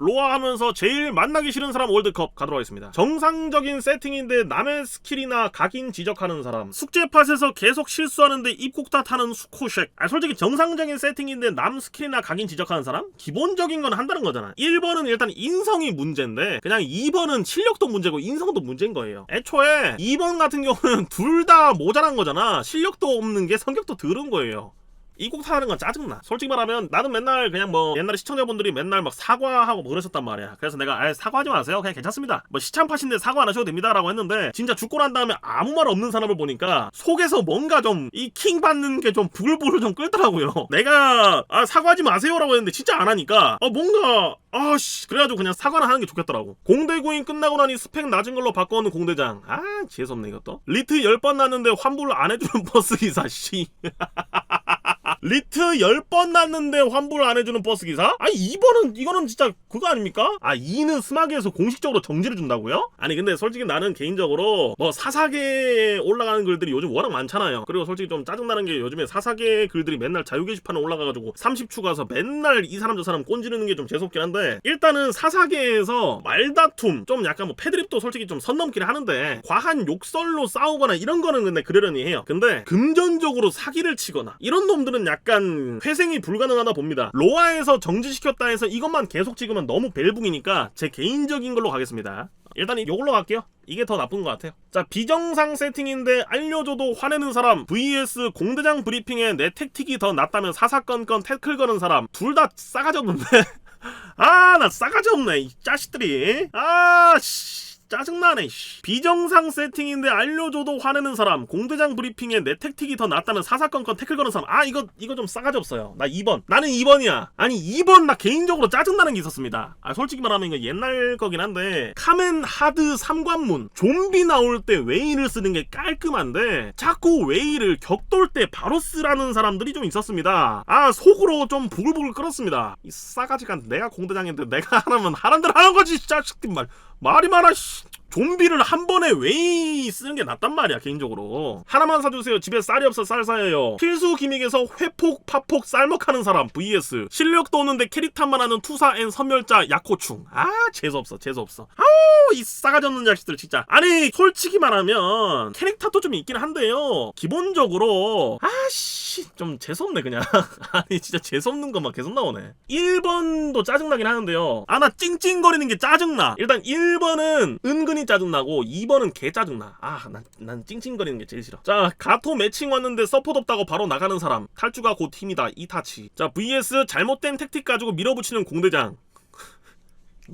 로아 하면서 제일 만나기 싫은 사람 월드컵 가도록 하겠습니다. 정상적인 세팅인데 남의 스킬이나 각인 지적하는 사람. 숙제팟에서 계속 실수하는데 입국 다 타는 수코쉑. 아 솔직히 정상적인 세팅인데 남 스킬이나 각인 지적하는 사람? 기본적인 건 한다는 거잖아. 1번은 일단 인성이 문제인데 그냥 2번은 실력도 문제고 인성도 문제인 거예요. 애초에 2번 같은 경우는 둘 다 모자란 거잖아. 실력도 없는 게 성격도 들은 거예요. 이곡 타는 건 짜증나. 솔직히 말하면 나는 맨날 그냥 뭐 옛날에 시청자분들이 맨날 막 사과하고 뭐 그러셨단 말이야. 그래서 내가 아 사과하지 마세요. 그냥 괜찮습니다. 뭐 시참팟인데 사과 안 하셔도 됩니다라고 했는데 진짜 죽고 난 다음에 아무 말 없는 사람을 보니까 속에서 뭔가 좀 이 킹 받는 게 좀 부글부글 좀 끓더라고요. 내가 아 사과하지 마세요라고 했는데 진짜 안 하니까 아 뭔가 아씨 그래가지고 그냥 사과를 하는 게 좋겠더라고. 공대구인 끝나고 나니 스펙 낮은 걸로 바꿔오는 공대장. 아 재수없네 이것도. 리트 10번 났는데 환불 안 해주는 버스 기사 씨. 리트 10번 났는데 환불 안 해주는 버스 기사? 아니 2번은 이거는 진짜 그거 아닙니까? 아 2는 스마트에서 공식적으로 정지를 준다고요? 아니 근데 솔직히 나는 개인적으로 뭐 사사계에 올라가는 글들이 요즘 워낙 많잖아요 그리고 솔직히 좀 짜증나는 게 요즘에 사사계 글들이 맨날 자유 게시판에 올라가가지고 30 추 가서 맨날 이 사람 저 사람 꼰지르는 게 좀 재수없긴 한데 일단은 사사계에서 말다툼 좀 약간 뭐 패드립도 솔직히 좀 선 넘긴 하는데 과한 욕설로 싸우거나 이런 거는 근데 그러려니 해요 근데 금전적으로 사기를 치거나 이런 놈들은 약간 회생이 불가능하다 봅니다. 로아에서 정지시켰다 해서 이것만 계속 찍으면 너무 벨붕이니까 제 개인적인 걸로 가겠습니다. 일단 이걸로 갈게요. 이게 더 나쁜 것 같아요. 자, 비정상 세팅인데 알려줘도 화내는 사람 vs 공대장 브리핑에 내 택틱이 더 낫다면 사사건건 태클 거는 사람 둘 다 싸가지 없는데 아 나 싸가지 없네 이 자식들이 아씨 짜증나네 씨. 비정상 세팅인데 알려줘도 화내는 사람 공대장 브리핑에 내 택틱이 더 낫다는 사사건건 태클 거는 사람. 아 이거 이거 좀 싸가지 없어요. 나 2번. 나는 2번이야. 아니 2번 나 개인적으로 짜증나는 게 있었습니다. 아 솔직히 말하면 이거 옛날 거긴 한데 카멘 하드 3관문. 좀비 나올 때 웨이를 쓰는 게 깔끔한데 자꾸 웨이를 격돌 때 바로 쓰라는 사람들이 좀 있었습니다. 아 속으로 좀 부글부글 끓었습니다. 이 싸가지가 내가 공대장인데 내가 하라면 대로 하는 거지 이 자식들 말 말이 많아 씨. 좀비를 한 번에 웨이 쓰는 게 낫단 말이야 개인적으로. 하나만 사주세요. 집에 쌀이 없어 쌀 사요. 필수 기믹에서 회폭 파폭 쌀먹하는 사람 vs. 실력도 없는데 캐릭터만 하는 투사 앤 선멸자 약호충. 아 재수없어 재수없어. 아우 이 싸가지 없는 자식들 진짜. 아니 솔직히 말하면 캐릭터도 좀 있긴 한데요. 기본적으로 아씨 좀 재수없네 그냥. 아니 진짜 재수없는 것만 계속 나오네. 1번도 짜증나긴 하는데요. 아 나 찡찡거리는 게 짜증나. 일단 1번은 은근히 짜증나고 2번은 개 짜증나. 아난 난 찡찡거리는 게 제일 싫어. 자 가토 매칭 왔는데 서포트 없다고 바로 나가는 사람. 탈주가 곧 팀이다. 이타치. 자 vs 잘못된 택틱 가지고 밀어붙이는 공대장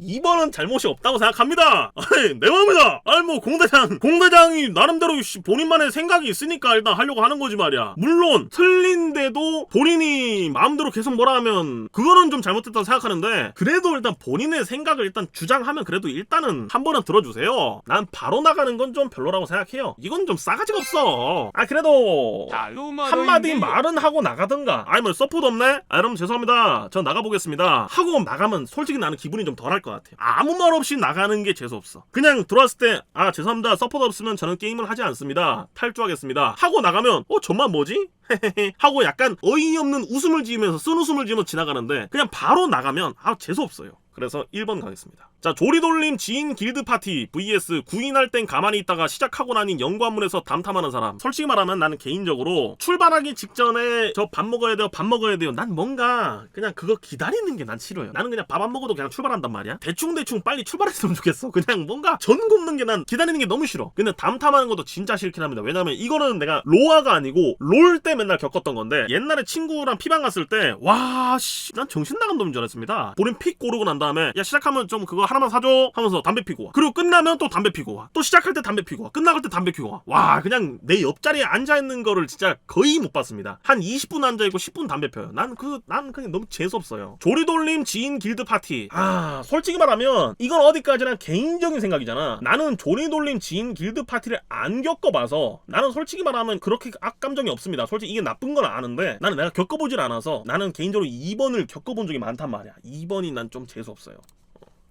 2번은 잘못이 없다고 생각합니다. 아니, 내 맘이다. 아니, 뭐, 공대장, 공대장이 나름대로 씨, 본인만의 생각이 있으니까 일단 하려고 하는 거지 말이야. 물론, 틀린데도 본인이 마음대로 계속 뭐라 하면, 그거는 좀 잘못됐다고 생각하는데, 그래도 일단 본인의 생각을 일단 주장하면 그래도 일단은 한 번은 들어주세요. 난 바로 나가는 건 좀 별로라고 생각해요. 이건 좀 싸가지가 없어. 아, 그래도, 한마디 말은 하고 나가던가 아니 뭐 서포트 없네? 아 여러분 죄송합니다 저 나가보겠습니다 하고 나가면 솔직히 나는 기분이 좀 덜할 것 같아요. 아무 말 없이 나가는 게 재수없어. 그냥 들어왔을 때 아 죄송합니다. 서포트 없으면 저는 게임을 하지 않습니다. 탈주하겠습니다. 하고 나가면 어 저만 뭐지? 하고 약간 어이없는 웃음을 지으면서 쓴 웃음을 지으면서 지나가는데 그냥 바로 나가면 아 재수없어요 그래서 1번 가겠습니다. 자, 조리돌림 지인 길드 파티 vs 구인할 땐 가만히 있다가 시작하고 나니 연구한문에서 담탐하는 사람. 솔직히 말하면 나는 개인적으로 출발하기 직전에 저 밥 먹어야 돼요, 밥 먹어야 돼요. 난 뭔가 그냥 그거 기다리는 게 난 싫어요. 나는 그냥 밥 안 먹어도 그냥 출발한단 말이야. 대충대충 빨리 출발했으면 좋겠어. 그냥 뭔가 전 굽는 게 난 기다리는 게 너무 싫어. 근데 담탐하는 것도 진짜 싫긴 합니다. 왜냐면 이거는 내가 로아가 아니고 롤 때 맨날 겪었던 건데 옛날에 친구랑 피방 갔을 때 와, 씨, 난 정신 나간 놈인 줄 알았습니다. 본인 픽 고르고 난다 음에 야 시작하면 좀 그거 하나만 사줘 하면서 담배 피고 와. 그리고 끝나면 또 담배 피고 와. 또 시작할 때 담배 피고 와. 끝나갈 때 담배 피고 와. 와 그냥 내 옆자리에 앉아 있는 거를 진짜 거의 못 봤습니다. 한 20분 앉아 있고 10분 담배 펴요. 난그난 그냥 너무 재수 없어요. 조리돌림 지인 길드 파티. 아 솔직히 말하면 이건 어디까지나 개인적인 생각이잖아. 나는 조리돌림 지인 길드 파티를 안 겪어봐서 나는 솔직히 말하면 그렇게 악감정이 없습니다. 솔직히 이게 나쁜 건 아는데 나는 내가 겪어보질 않아서 나는 개인적으로 2번을 겪어본 적이 많단 말이야. 2번이 난 좀 재수 없어요.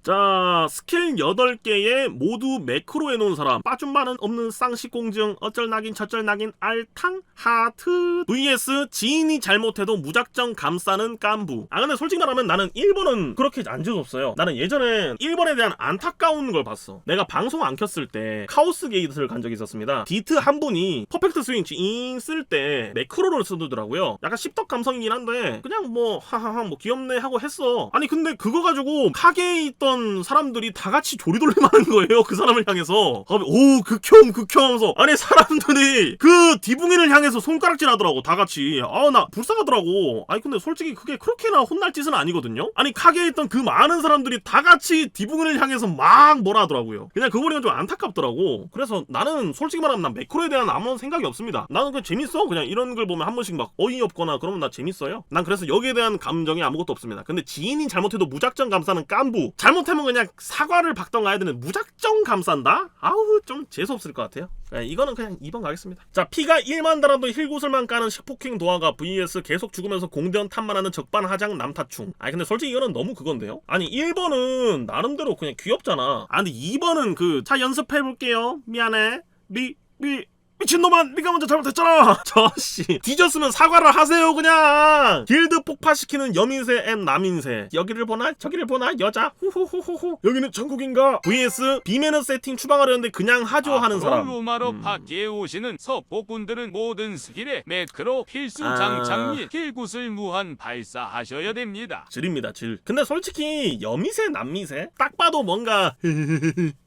자 스킬 8개에 모두 매크로 해놓은 사람. 빠줌바는 없는 쌍시공증 어쩔 나긴 저쩔 나긴 알탕 하트. vs 지인이 잘못해도 무작정 감싸는 깐부. 아 근데 솔직히 말하면 나는 1번은 그렇게 안 재수없어요. 나는 예전에 1번에 대한 안타까운 걸 봤어. 내가 방송 안 켰을 때 카오스 게이트를 간 적이 있었습니다. 디트 한 분이 퍼펙트 스윙 잉쓸 때 매크로를 쓰더라고요. 약간 씹덕 감성이긴 한데 그냥 뭐 하하하 뭐 귀엽네 하고 했어. 아니 근데 그거 가지고 카게에 있던 사람들이 다 같이 조리돌림 하는 거예요 그 사람을 향해서. 아, 오 극혐 극혐 하면서. 아니 사람들이 그 디붕이를 향해서 손가락질 하더라고 다 같이. 아 나 불쌍하더라고. 아니 근데 솔직히 그게 그렇게나 혼날 짓은 아니거든요? 아니 카게에 있던 그 많은 사람들이 다 같이 디붕이를 향해서 막 뭐라 하더라고요. 그냥 그거 보니까 좀 안타깝더라고. 그래서 나는 솔직히 말하면 난 매크로에 대한 아무런 생각이 없습니다. 나는 그냥 재밌어? 그냥 이런 걸 보면 한 번씩 막 어이없거나 그러면 나 재밌어요? 난 그래서 여기에 대한 감정이 아무것도 없습니다. 근데 지인이 잘못해도 무작정 감싸는 깐부. 잘못 하면 그냥 사과를 박던가 되는 무작정 감싼다? 아우 좀 재수없을 것 같아요. 네, 이거는 그냥 2번 가겠습니다. 자 피가 1만 달아도 힐구슬만 까는 식폭행 도화가 vs 계속 죽으면서 공대원 탐만 하는 적반하장 남타충. 아니 근데 솔직히 이거는 너무 그건데요? 아니 1번은 나름대로 그냥 귀엽잖아. 아 근데 2번은 그 자 연습해볼게요. 미안해. 미 미, 미친놈아 네가 먼저 잘못했잖아. 저씨. 뒤졌으면 사과를 하세요 그냥. 길드 폭파시키는 여민세 앤 남인세. 여기를 보나? 저기를 보나? 여자. 후후후후후. 여기는 전국인가? vs 비매너 세팅 추방하려는데 그냥 하죠 하는 사람. 로마로 음. 파티에 오시는 서포꾼들은 모든 스킬에 매크로 필수 아. 장착 및 킬굿을 무한 발사하셔야 됩니다. 질입니다 질. 근데 솔직히 여미새 남미새 딱 봐도 뭔가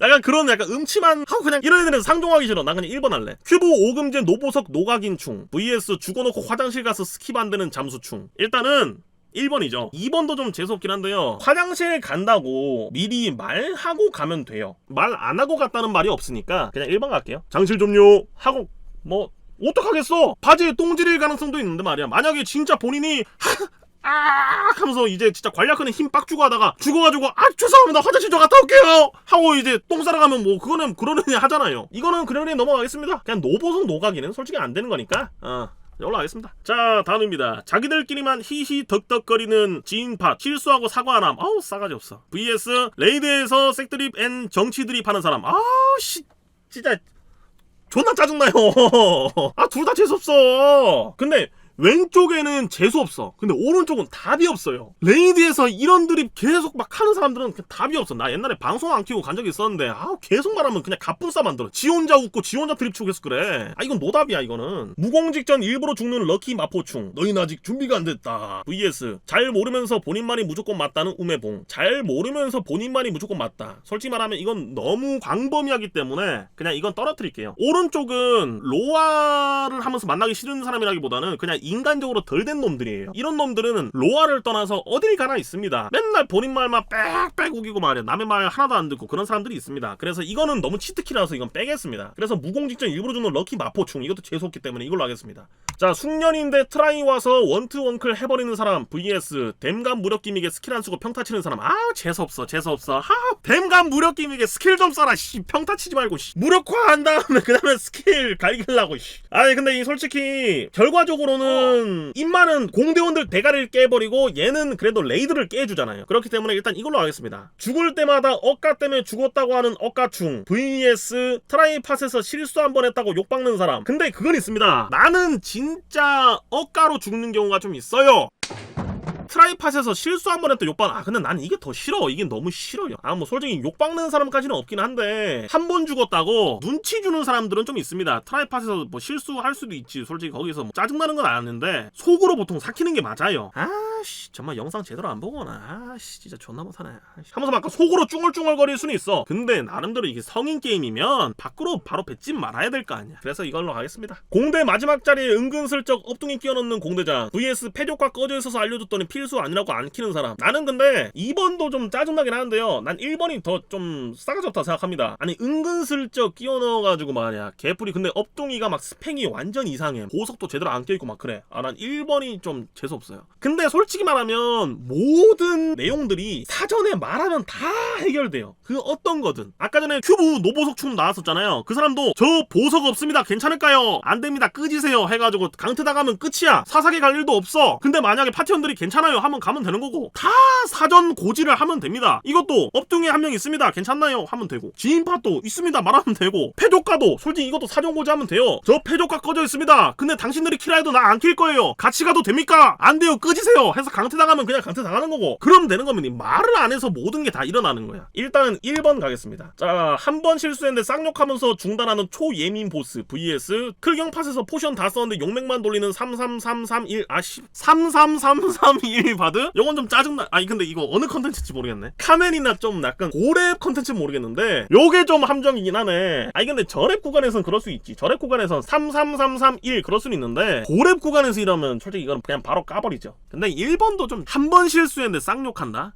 약간 그런 약간 음침한 하고 그냥 이런 애들은 상종하기 싫어 난 그냥 1번 할래 큐브 오금제 노보석 노각인충 vs 죽어놓고 화장실 가서 안 되는 잠수충 일단은 1번이죠. 2번도 좀 재수없긴 한데요. 화장실 간다고 미리 말하고 가면 돼요. 말 안 하고 갔다는 말이 없으니까 그냥 1번 갈게요. 장실 좀요. 하고 뭐 어떡하겠어? 바지에 똥질일 가능성도 있는데 말이야. 만약에 진짜 본인이 아 하면서 이제 진짜 관략근에 힘빡 주고 하다가 죽어가지고 아 죄송합니다 화장실 좀 갔다 올게요 하고 이제 똥 싸러 가면 뭐 그거는 애 하잖아요 이거는 애 넘어가겠습니다 그냥 노보석 노가기는 솔직히 안 되는 거니까 어 올라가겠습니다. 자, 다음입니다. 자기들끼리만 히히 덕덕거리는 지인팟, 실수하고 사과함. 아우, 싸가지 없어. vs 레이드에서 색드립 앤 정치드립 하는 사람. 아우, 씨, 진짜 존나 짜증나요. 아, 둘 다 재수없어. 근데 왼쪽에는 재수 없어. 근데 오른쪽은 답이 없어요. 레이드에서 이런 드립 계속 막 하는 사람들은 그냥 답이 없어. 나 옛날에 방송 안 키고 간 적이 있었는데, 아 계속 말하면 그냥 갑분싸 만들어. 지 혼자 웃고 지 혼자 드립 치고 계속 그래. 아, 이건 노답이야, 이거는. 무공 직전 일부러 죽는 럭키 마포충. 너희는 아직 준비가 안 됐다. vs. 잘 모르면서 본인만이 무조건 맞다는 우매봉. 잘 모르면서 본인만이 무조건 맞다. 솔직히 말하면 이건 너무 광범위하기 때문에 그냥 이건 떨어뜨릴게요. 오른쪽은 로아를 하면서 만나기 싫은 사람이라기보다는 그냥 인간적으로 덜 된 놈들이에요. 이런 놈들은 로아를 떠나서 어딜 가나 있습니다. 맨날 본인 말만 빽빽 우기고 말이야. 남의 말 하나도 안 듣고 그런 사람들이 있습니다. 그래서 이거는 너무 치트키라서 이건 빼겠습니다. 그래서 무공 직전 일부러 주는 럭키 마포충 이것도 재수 없기 때문에 이걸로 하겠습니다. 자 숙련인데 트라이 와서 원투 원클 해버리는 사람 vs 댐감 무력 기믹에 스킬 안 쓰고 평타 치는 사람 아우 재수 없어 재수 없어 하 댐감 무력 기믹에 스킬 좀 써라 씨 평타 치지 말고 씨 무력화 한 다음에 그 다음에 스킬 갈길라고 씨 아니 근데 이 솔직히 결과적으로는 입마는 공대원들 대가리를 깨버리고 얘는 그래도 레이드를 깨주잖아요. 그렇기 때문에 일단 이걸로 하겠습니다. 죽을 때마다 억가 때문에 죽었다고 하는 억가충 vs 트라이팟에서 실수 한 번 했다고 욕박는 사람. 근데 그건 있습니다. 나는 진짜 억가로 죽는 경우가 좀 있어요 트라이팟에서 실수 한 번 했다 욕박 아 근데 난 이게 더 싫어. 이게 너무 싫어요 아 뭐 솔직히 욕박는 사람까지는 없긴 한데 한 번 죽었다고 눈치 주는 사람들은 좀 있습니다. 트라이팟에서 뭐 실수할 수도 있지. 솔직히 거기서 뭐 짜증나는 건 아는데 속으로 보통 삭히는 게 맞아요. 아 씨 정말 영상 제대로 안 보거나? 아씨 진짜 존나 못하네. 아이씨. 하면서 막 속으로 쭝얼쭝얼거릴 수는 있어. 근데 나름대로 이게 성인 게임이면 밖으로 바로 뱉지 말아야 될 거 아니야. 그래서 이걸로 가겠습니다. 공대 마지막 자리에 은근슬쩍 엎둥이 끼워넣는 공대장. vs 패조과 꺼져 있어서 알려줬더니 필수 아니라고 안 키는 사람. 나는 근데 2번도 좀 짜증나긴 하는데요. 난 1번이 더 좀 싸가지 없다 생각합니다. 아니 은근슬쩍 끼워 넣어가지고 말이야. 개뿔이 근데 엎둥이가 막 스펙이 완전 이상해. 보석도 제대로 안 껴있고 막 그래. 아 난 1번이 좀 재수없어요. 근데 솔직히 솔직히 말하면 모든 내용들이 사전에 말하면 다 해결돼요. 그 어떤 거든. 아까 전에 큐브 노보석 춤 나왔었잖아요. 그 사람도 저 보석 없습니다. 괜찮을까요? 안 됩니다. 끄지세요. 해가지고 강트 당하면 끝이야. 사사기 갈 일도 없어. 근데 만약에 파티원들이 괜찮아요. 하면 가면 되는 거고. 다 사전 고지를 하면 됩니다. 이것도 업둥에 한명 있습니다. 괜찮나요? 하면 되고. 지인팟도 있습니다. 말하면 되고. 패조가도 솔직히 이것도 사전 고지하면 돼요. 저 패조가 꺼져 있습니다. 근데 당신들이 키라 해도 나 안 킬 거예요. 같이 가도 됩니까? 안 돼요. 끄지세요. 해서 강퇴 당하면 그냥 강퇴 당하는 거고. 그럼 되는 겁니다. 말을 안 해서 모든 게 다 일어나는 거야. 일단 1번 가겠습니다. 자, 한 번 실수했는데 쌍욕하면서 중단하는 초예민 보스 vs 클경 팟에서 포션 다 썼는데 용맥만 돌리는 33331 아씨 33331 바드? 이건 좀 짜증나. 아니 근데 이거 어느 컨텐츠인지 모르겠네. 카멘이나 좀 약간 고랩 컨텐츠 모르겠는데 요게 좀 함정이긴 하네. 아니 근데 저랩 구간에선 그럴 수 있지. 저랩 구간에선 33331 그럴 수는 있는데 고랩 구간에서 이러면 솔직히 이건 그냥 바로 까버리죠. 근데 1번도 좀 한 번 실수했는데 쌍욕한다?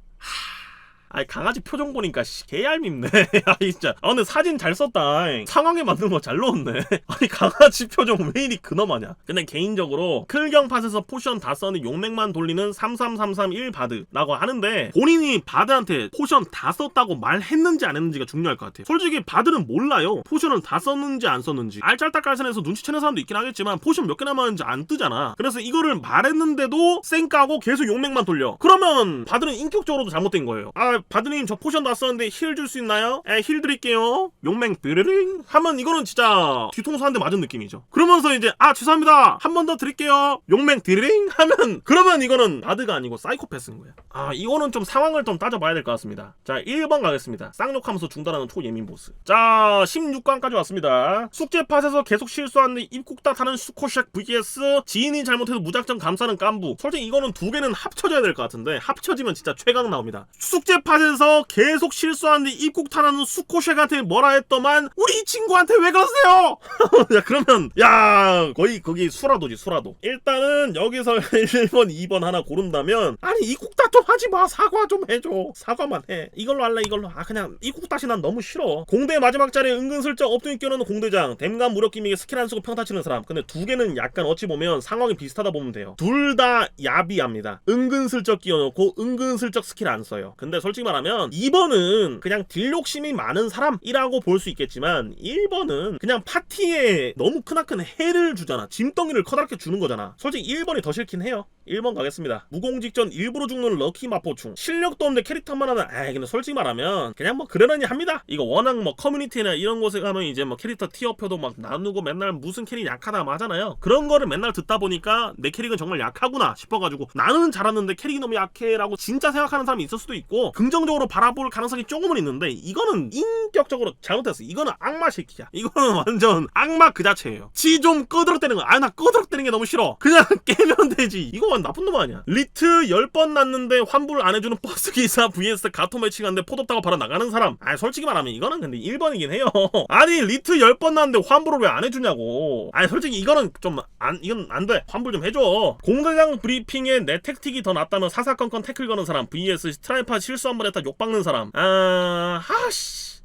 아니 강아지 표정 보니까 씨, 개얄밉네. 아니 진짜. 아 근데 사진 잘 썼다. 상황에 맞는 거 잘 넣었네. 아니 강아지 표정 왜 이리 근엄하냐. 근데 개인적으로 클경 팟에서 포션 다 썼는데 용맥만 돌리는 33331 바드라고 하는데 본인이 바드한테 포션 다 썼다고 말했는지 안 했는지가 중요할 것 같아요. 솔직히 바드는 몰라요. 포션을 다 썼는지 안 썼는지. 알짤딱깔선에서 눈치채는 사람도 있긴 하겠지만 포션 몇 개 남았는지 안 뜨잖아. 그래서 이거를 말했는데도 쌩까고 계속 용맥만 돌려. 그러면 바드는 인격적으로도 잘못된 거예요. 아 바드님 저 포션 다 썼는데 힐 줄 수 있나요? 에 힐 드릴게요. 용맹 삐르링 하면 이거는 진짜 뒤통수 한 대 맞은 느낌이죠. 그러면서 이제 아 죄송합니다. 한 번 더 드릴게요. 용맹 띠르링 하면 그러면 이거는 바드가 아니고 사이코패스인 거야 아 이거는 좀 상황을 좀 따져봐야 될 것 같습니다. 자 1번 가겠습니다. 쌍욕하면서 중단하는 초예민 보스. 자 16강까지 왔습니다. 숙제팟에서 계속 실수하는데 입국다 타는 수코쉑 vs 지인이 잘못해서 무작정 감싸는 깐부. 솔직히 이거는 두 개는 합쳐져야 될 것 같은데 합쳐지면 진짜 최강 나옵니다. 숙제팟 에서 계속 실수하는데 입국 타는 수코쉑한테 뭐라 했더만 우리 친구한테 왜 그러세요? 야 그러면 야 거의 거기 수라도지 수라도. 일단은 여기서 1번 2번 하나 고른다면 아니 입국다 좀 하지 마. 사과 좀 해줘. 사과만 해. 이걸로 할래 이걸로. 아 그냥 입국 다시 난 너무 싫어. 공대 마지막 자리에 은근슬쩍 엎드니 껴놓는 공대장. 댐감 무력기미에 스킬 안 쓰고 평타 치는 사람. 근데 두 개는 약간 어찌 보면 상황이 비슷하다 보면 돼요. 둘 다 야비합니다. 은근슬쩍 끼워놓고 은근슬쩍 스킬 안 써요. 근데 솔직히 말하면 2번은 그냥 딜 욕심이 많은 사람이라고 볼 수 있겠지만 1번은 그냥 파티에 너무 크나큰 해를 주잖아. 짐덩이를 커다랗게 주는 거잖아. 솔직히 1번이 더 싫긴 해요 1번 가겠습니다. 무공직전 일부러 죽는 럭키 마포충 실력도 없는데 캐릭터만 하는 아이 근데 솔직히 말하면 그냥 뭐 그러려니 합니다. 이거 워낙 뭐 커뮤니티나 이런 곳에 가면 이제 뭐 캐릭터 티어표도 막 나누고 맨날 무슨 캐릭 약하다 뭐 하잖아요. 그런 거를 맨날 듣다 보니까 내 캐릭은 정말 약하구나 싶어가지고 나는 잘하는데 캐릭이 너무 약해라고 진짜 생각하는 사람이 있을 수도 있고 긍정적으로 바라볼 가능성이 조금은 있는데 이거는 인격적으로 잘못했어. 이거는 악마 새끼야. 이거는 완전 악마 그 자체예요. 지 좀 끄드럭대는 거 아나 끄드럭대는 게 너무 싫어. 그냥 깨면 되지. 이거 완 나쁜 놈 아니야. 리트 10번 났는데 환불 안 해주는 버스 기사 vs 가토 매치 갔는데 포덥다고 바로 나가는 사람. 아 솔직히 말하면 이거는 근데 1번이긴 해요. 아니 리트 10번 났는데 환불을 왜 안 해주냐고. 아니 솔직히 이거는 좀 안 이건 안돼. 환불 좀 해줘. 공대장 브리핑에 내 택틱이 더 낫다면 사사건건 태클 거는 사람 vs 스트라이파 실수 한 번 했다 욕 박는 사람. 아 하씨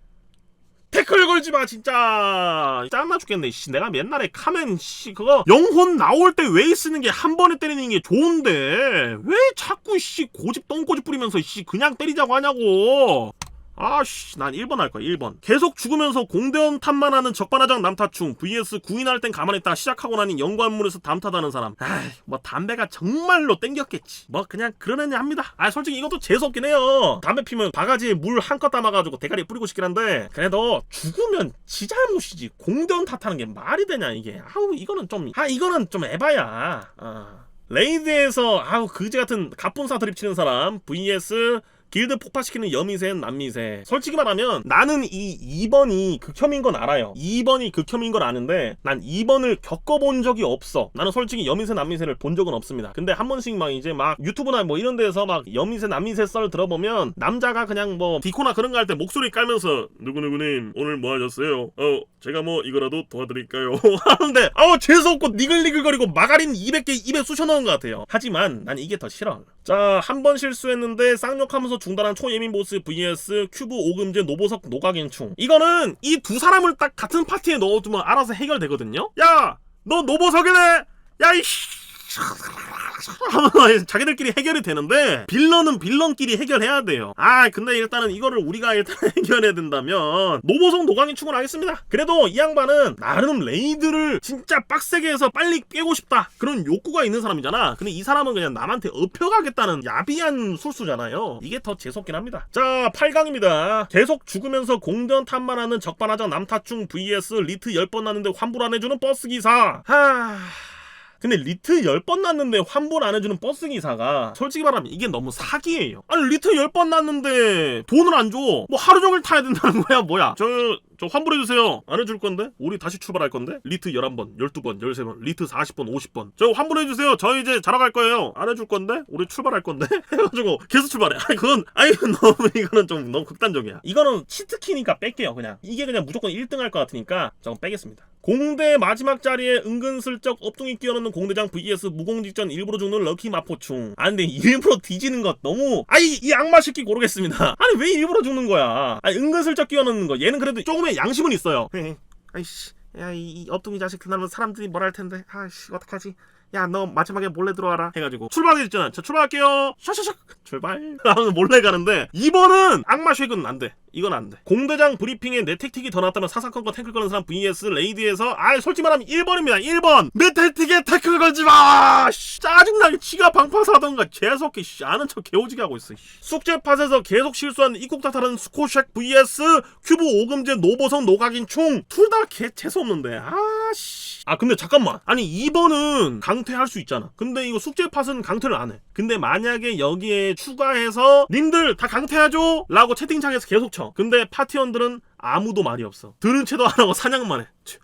태클 걸지 마 진짜. 짠나 죽겠네 씨. 내가 옛날에 카멘 씨 그거 영혼 나올 때 웨이 쓰는 게 한 번에 때리는 게 좋은데? 왜 자꾸 씨 고집 똥꼬집 뿌리면서 씨 그냥 때리자고 하냐고 아씨 난 1번 할 거야 1번 계속 죽으면서 공대원 탓만 하는 적반하장 남타충 vs 구인할 땐 가만히 있다 시작하고 나니 연관물에서 담타다는 사람. 아이 뭐 담배가 정말로 땡겼겠지. 뭐 그냥 그러느냐 합니다. 아 솔직히 이것도 재수없긴 해요. 담배 피면 바가지에 물한컵 담아가지고 대가리에 뿌리고 싶긴 한데 그래도 죽으면 지 잘못이지. 공대원 탓하는 게 말이 되냐 이게. 아우 이거는 좀 아 이거는 좀 에바야. 아. 레이드에서 아우 그지 같은 갑분사 드립 치는 사람 vs 길드 폭파시키는 여미새 남미새 솔직히 말하면 나는 이 2번이 극혐인 건 알아요. 2번이 극혐인 건 아는데 난 2번을 겪어본 적이 없어. 나는 솔직히 여미새 남미새를 본 적은 없습니다. 근데 한 번씩 막 이제 막 유튜브나 뭐 이런 데서 막 여미새 남미새 썰 들어보면 남자가 그냥 뭐 디코나 그런 거 할 때 목소리 깔면서 누구누구님 오늘 뭐 하셨어요? 어 제가 뭐 이거라도 도와드릴까요? 하는데 아우 재수없고 니글니글거리고 마가린 200개 입에 쑤셔 넣은 것 같아요. 하지만 난 이게 더 싫어. 자 한 번 실수했는데 쌍욕하면서 중단한 초예민 보스 vs 큐브 오금제 노보석 노가갱충. 이거는 이 두 사람을 딱 같은 파티에 넣어두면 알아서 해결되거든요. 야! 너 노보석이네! 야이씨 하면 자기들끼리 해결이 되는데 빌런은 빌런끼리 해결해야 돼요. 아 근데 일단은 이거를 우리가 일단 해결해야 된다면 노보성 노강이 충분하겠습니다. 그래도 이 양반은 나름 레이드를 진짜 빡세게 해서 빨리 깨고 싶다 그런 욕구가 있는 사람이잖아. 근데 이 사람은 그냥 남한테 업혀가겠다는 야비한 술수잖아요. 이게 더 재수없긴 합니다. 자 8강입니다. 계속 죽으면서 공전 탐만하는 적반하장 남타충 vs 리트 10번 났는데 환불 안 해주는 버스기사. 하... 근데 리트 10번 났는데 환불 안 해주는 버스 기사가 솔직히 말하면 이게 너무 사기예요. 아니 리트 10번 났는데 돈을 안 줘. 뭐 하루 종일 타야 된다는 거야 뭐야. 저, 저 환불해주세요. 안 해줄 건데? 우리 다시 출발할 건데? 리트 11번, 12번, 13번, 리트 40번, 50번. 저 환불해주세요. 저 이제 자러 갈 거예요. 안 해줄 건데? 우리 출발할 건데? 해가지고 계속 출발해. 아니 그건 아니 너무 이거는 좀 너무 극단적이야. 이거는 치트키니까 뺄게요 그냥. 이게 그냥 무조건 1등 할 것 같으니까 저건 빼겠습니다. 공대 마지막 자리에 은근슬쩍 업둥이 끼워넣는 공대장 vs 무공직전 일부러 죽는 럭키 마포충 아 근데 일부러 뒤지는 것 너무 아이 이 악마 새끼 고르겠습니다 아니 왜 일부러 죽는 거야 아니 은근슬쩍 끼워넣는 거 얘는 그래도 조금 의 양심은 있어요. 아이씨. 야이 이 업둥이 자식 그날은 사람들이 뭐라 할 텐데. 아이씨 어떡하지 야 너 마지막에 몰래 들어와라. 해가지고 출발하겠잖아 저 출발할게요. 샤샤샥! 출발. 하면 몰래 가는데 이번은 악마 쉐이크는 안돼. 이건 안돼. 공대장 브리핑에 내 택틱이 더 낫다면 사사건건 태클 거는 사람 vs 레이드에서 아 솔직히 말하면 1번입니다. 1번! 내 택틱에 태클 걸지마! 짜증나게 지가 방파사던가 재수없게 씨, 아는 척 개오지게 하고 있어 씨. 숙제팟에서 계속 실수한 이국다타는 스코쉑 vs 큐브 오금제 노보성 노각인 충둘 다 개 재수없는데 아씨. 아 근데 잠깐만. 아니 2번은 강 퇴할 수 있잖아. 근데 이거 숙제 팟은 강퇴를 안해. 근데 만약에 여기에 추가해서 님들 다 강퇴하죠? 라고 채팅창에서 계속 쳐. 근데 파티원들은 아무도 말이 없어. 들은 채도 안 하고 사냥만 해. 치,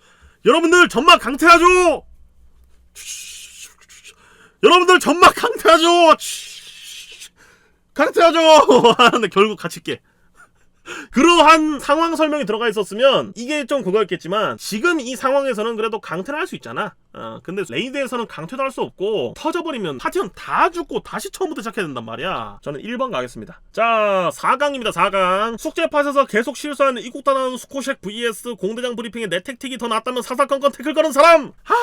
여러분들 전막 강퇴하죠? 여러분들 전막 강퇴하죠? 치, 강퇴하죠? 하는데 결국 같이 깨 그러한 상황 설명이 들어가 있었으면 이게 좀 그거였겠지만 지금 이 상황에서는 그래도 강퇴를 할 수 있잖아. 어, 근데 레이드에서는 강퇴도 할 수 없고 터져버리면 파티원 다 죽고 다시 처음부터 시작해야 된단 말이야. 저는 1번 가겠습니다. 자 4강입니다. 4강 숙제팟에서 계속 실수하는 이국단원 스코쉑 vs 공대장 브리핑에 내 택틱이 더 낫다면 사사건건 태클 거는 사람. 하.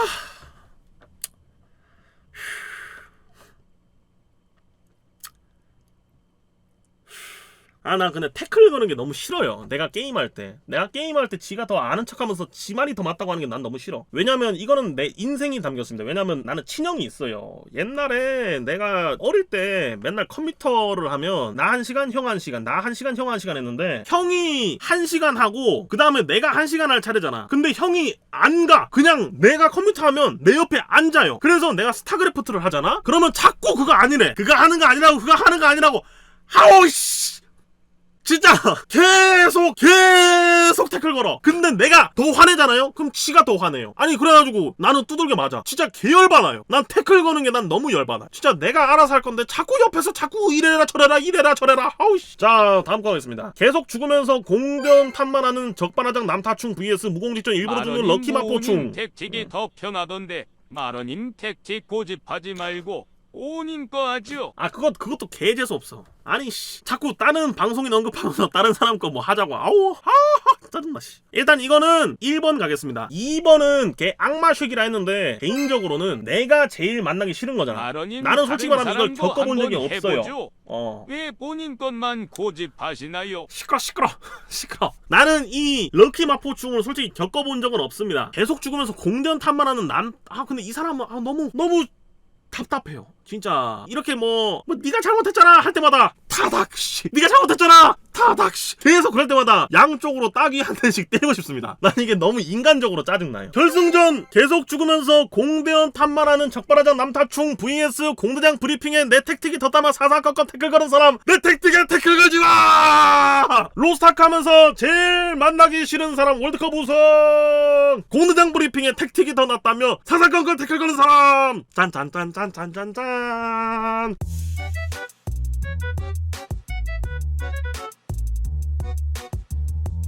아 나 근데 태클 거는 게 너무 싫어요. 내가 게임할 때. 내가 게임할 때 지가 더 아는 척하면서 지 말이 더 맞다고 하는 게 난 너무 싫어. 왜냐면 이거는 내 인생이 담겼습니다. 왜냐면 나는 친형이 있어요. 옛날에 내가 어릴 때 맨날 컴퓨터를 하면 나 한 시간 형 한 시간 나 한 시간 형 한 시간 했는데 형이 한 시간 하고 그 다음에 내가 한 시간 할 차례잖아. 근데 형이 안 가. 그냥 내가 컴퓨터 하면 내 옆에 앉아요. 그래서 내가 스타크래프트를 하잖아? 그러면 자꾸 그거 아니래. 그거 하는 거 아니라고 그거 하는 거 아니라고. 아우 씨 진짜 계속 계속 태클 걸어. 근데 내가 더 화내잖아요? 그럼 지가 더 화내요. 아니 그래가지고 나는 두들겨 맞아. 진짜 개열받아요. 난 태클 거는 게 난 너무 열받아. 진짜 내가 알아서 할 건데 자꾸 옆에서 자꾸 이래라 저래라 이래라 저래라. 아우씨. 자 다음 거 하겠습니다. 계속 죽으면서 공변 탐만하는 적반하장 남타충 vs 무공직전 일부러 죽는 마러님 럭키 마포충. 모님 택틱이 더 편하던데 마러님 택틱 고집하지 말고 오님 거 하죠. 아 그것 그것도 개 재수 없어. 아니 씨 자꾸 다른 방송인 언급하면서 다른 사람 거 뭐 하자고 아우 아 짜증나 씨. 일단 이거는 1번 가겠습니다. 2번은 개 악마식이라 했는데 개인적으로는 내가 제일 만나기 싫은 거잖아. 마러님 나는 솔직히 다른 말하면 이걸 사람도 겪어본 적이 한번 없어요. 해보죠. 어. 왜 본인 것만 고집하시나요? 시끄러 시끄러 시끄러 나는 이 럭키 마포충을 솔직히 겪어본 적은 없습니다 계속 죽으면서 공전 탐만하는 난아 근데 이 사람은 아, 너무 너무 답답해요. 진짜. 이렇게 뭐, 뭐 네가 잘못했잖아! 할 때마다! 타닥 씨! 네가 잘못했잖아 씨. 계속 그럴 때마다 양쪽으로 따귀 한 대씩 때리고 싶습니다. 난 이게 너무 인간적으로 짜증나요. 결승전 계속 죽으면서 공대원 탐만하는 적발하장 남타충 vs 공대장 브리핑에 내 택틱이 더 따마 사사건건 태클 거는 사람 내 택틱에 태클 걸지 마! 로스타크 하면서 제일 만나기 싫은 사람 월드컵 우승! 공대장 브리핑에 택틱이 더 낫다며 사사건건 태클 거는 사람! 짠짠짠짠짠짠짠